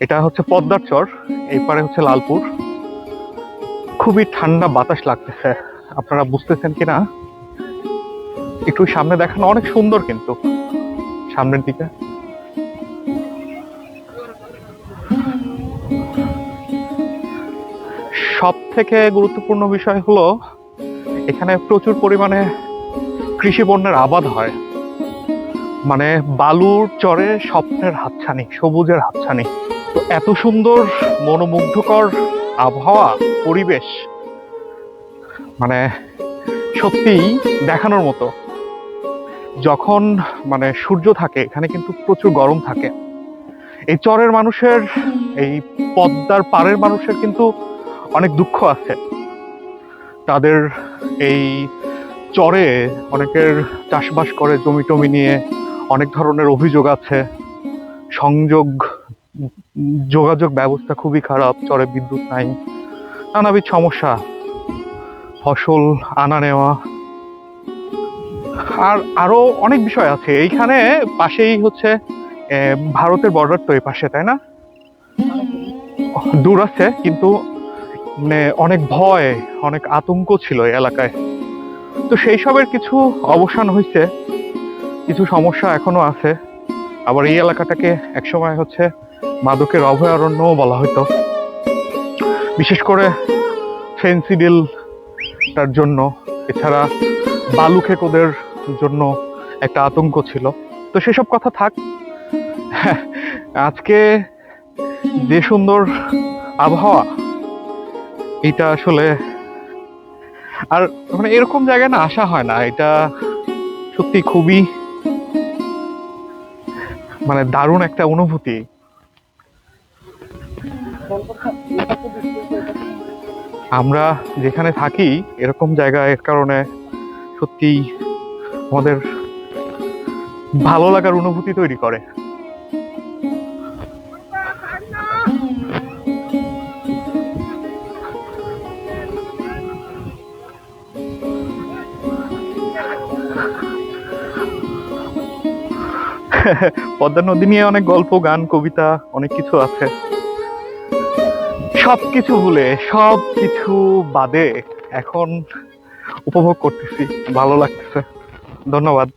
এটা হচ্ছে পদ্মার চর এই পারে হচ্ছে লালপুর। খুবই ঠান্ডা বাতাস লাগতেছে, আপনারা বুঝতেছেন কিনা? একটু সামনে দেখানো অনেক সুন্দর কিন্তু, সামনের দিকে। সব থেকে গুরুত্বপূর্ণ বিষয় হলো, এখানে প্রচুর পরিমাণে কৃষি পণ্যের আবাদ হয়। মানে বালুর চরে স্বপ্নের হাতছানি, সবুজের হাতছানি। তো এত সুন্দর মনোমুগ্ধকর আবহাওয়া, পরিবেশ মানে সত্যিই দেখানোর মতো। যখন মানে সূর্য থাকে, এখানে কিন্তু প্রচুর গরম থাকে। এই চরের মানুষের, এই পদ্মার পাড়ের মানুষের কিন্তু অনেক দুঃখ আছে। তাদের এই চরে অনেকের চাষবাস করে জমি টমি নিয়ে অনেক ধরনের অভিযোগ আছে। সংযোগ যোগাযোগ ব্যবস্থা খুবই খারাপ, চরে বিদ্যুৎ নাই, নানাবিধ সমস্যা, ফসল আনা নেওয়া। আর আরও অনেক বিষয় আছে, এইখানে পাশেই হচ্ছে ভারতের বর্ডার তো এই পাশে, তাই না? দূর আছে, কিন্তু মানে অনেক ভয়, অনেক আতঙ্ক ছিল এই এলাকায়। তো সেই সবের কিছু অবসান হয়েছে, কিছু সমস্যা এখনও আছে। আবার এই এলাকাটাকে একসময় হচ্ছে মাদকের অভয়ারণ্যও বলা হতো। বিশেষ করে ফেন্সিডিল তার জন্য। এছাড়া বালু খেকোদের জন্য একটা আতঙ্ক ছিল। তো সেসব কথা থাক। আজকে যে সুন্দর আবহাওয়া, এটা আসলে আর মানে এরকম জায়গায় না আসা হয় না। এটা সত্যি খুবই মানে দারুণ একটা অনুভূতি। আমরা যেখানে থাকি, এরকম জায়গায় কারণে সত্যি আমাদের ভালো লাগার অনুভূতি তৈরি করে। পদ্মা নদী নিয়ে অনেক গল্প, গান, কবিতা, অনেক কিছু আছে। সব কিছু ভুলে সব কিছু বাদে এখন উপভোগ করতেছি ভালো লাগতেছে। ধন্যবাদ।